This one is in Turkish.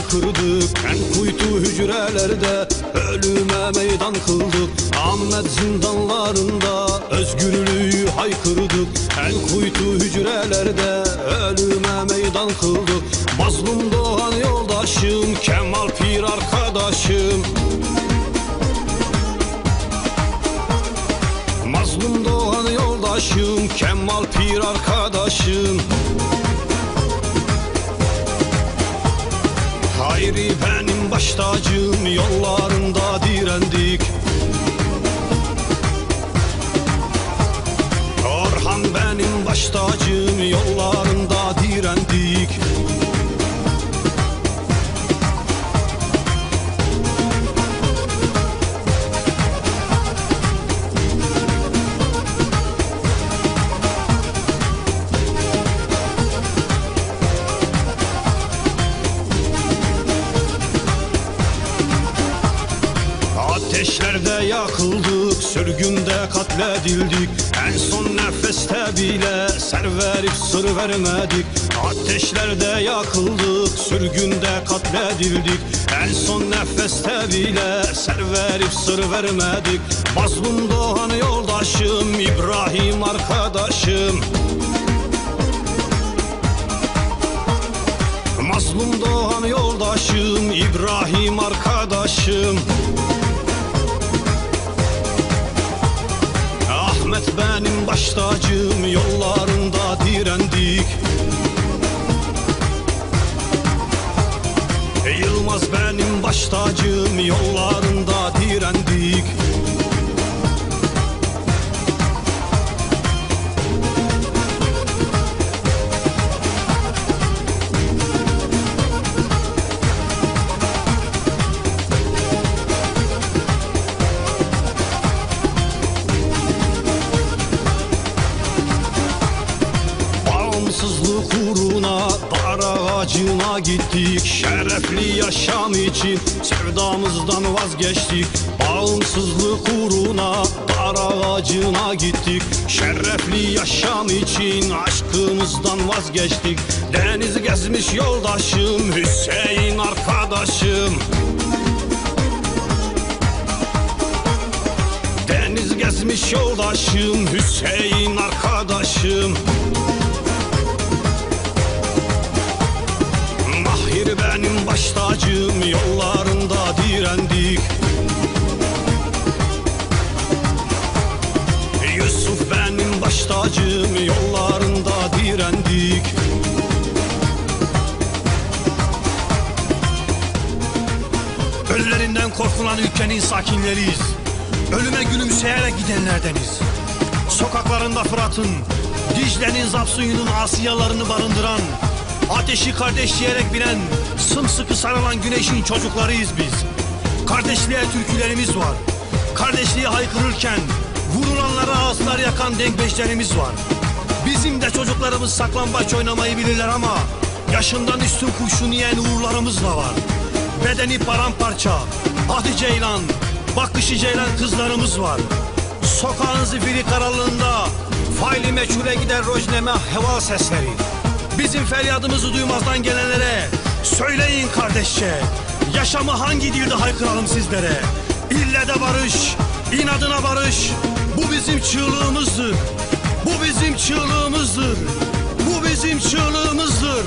haykırdık En kuytu hücrelerde. Ölüme meydan kıldık Ahmet zindanlarında. Özgürlüğü haykırdık En kuytu hücrelerde. Ölüme meydan kıldık. Mazlum doğan yoldaşım Kemal Pir arkadaşım. Mazlum doğan yoldaşım Kemal Pir arkadaşım Hayri benim baş tacım Yollarında direndik. Orhan benim baş tacım Yollarında direndik Ateşlerde yakıldık, sürgünde katledildik. En son nefeste bile ser verip sır vermedik. Ateşlerde yakıldık, sürgünde katledildik. En son nefeste bile ser verip sır vermedik. Mazlum doğan yoldaşım, İbrahim arkadaşım. Mazlum doğan yoldaşım, İbrahim arkadaşım baş tacım yollarında direndik. Yılmaz benim baş tacım yollarında direndik ağacına gittik Şerefli yaşam için sevdamızdan vazgeçtik. Bağımsızlık uğruna dar ağacına gittik. Şerefli yaşam için aşkımızdan vazgeçtik. Deniz gezmiş yoldaşım Hüseyin arkadaşım. Deniz gezmiş yoldaşım Hüseyin arkadaşım direndik Yusuf benim baş tacım Yollarında direndik Ölülerinden korkulan ülkenin sakinleriyiz. Ölüme gülümseyerek gidenlerdeniz. Sokaklarında Fırat'ın, Dicle'nin zap suyunun asiyalarını barındıran, ateşi kardeş diyerek bilen, sımsıkı sarılan güneşin çocuklarıyız biz. Kardeşliğe türkülerimiz var. Kardeşliği haykırırken vurulanlara ağızlar yakan denkbeşlerimiz var. Bizim de çocuklarımız saklambaç oynamayı bilirler ama yaşından üstün kurşun yiyen uğurlarımız da var. Bedeni paramparça, adı ceylan, bakışı ceylan kızlarımız var. Sokağın zifiri karanlığında faili meçhule gider rojneme heva sesleri. Bizim feryadımızı duymazdan gelenlere söyleyin kardeşçe. Yaşamı hangi dilde haykıralım sizlere? İlle de barış, inadına barış. Bu bizim çığlığımızdır. Bu bizim çığlığımızdır. Bu bizim çığlığımızdır.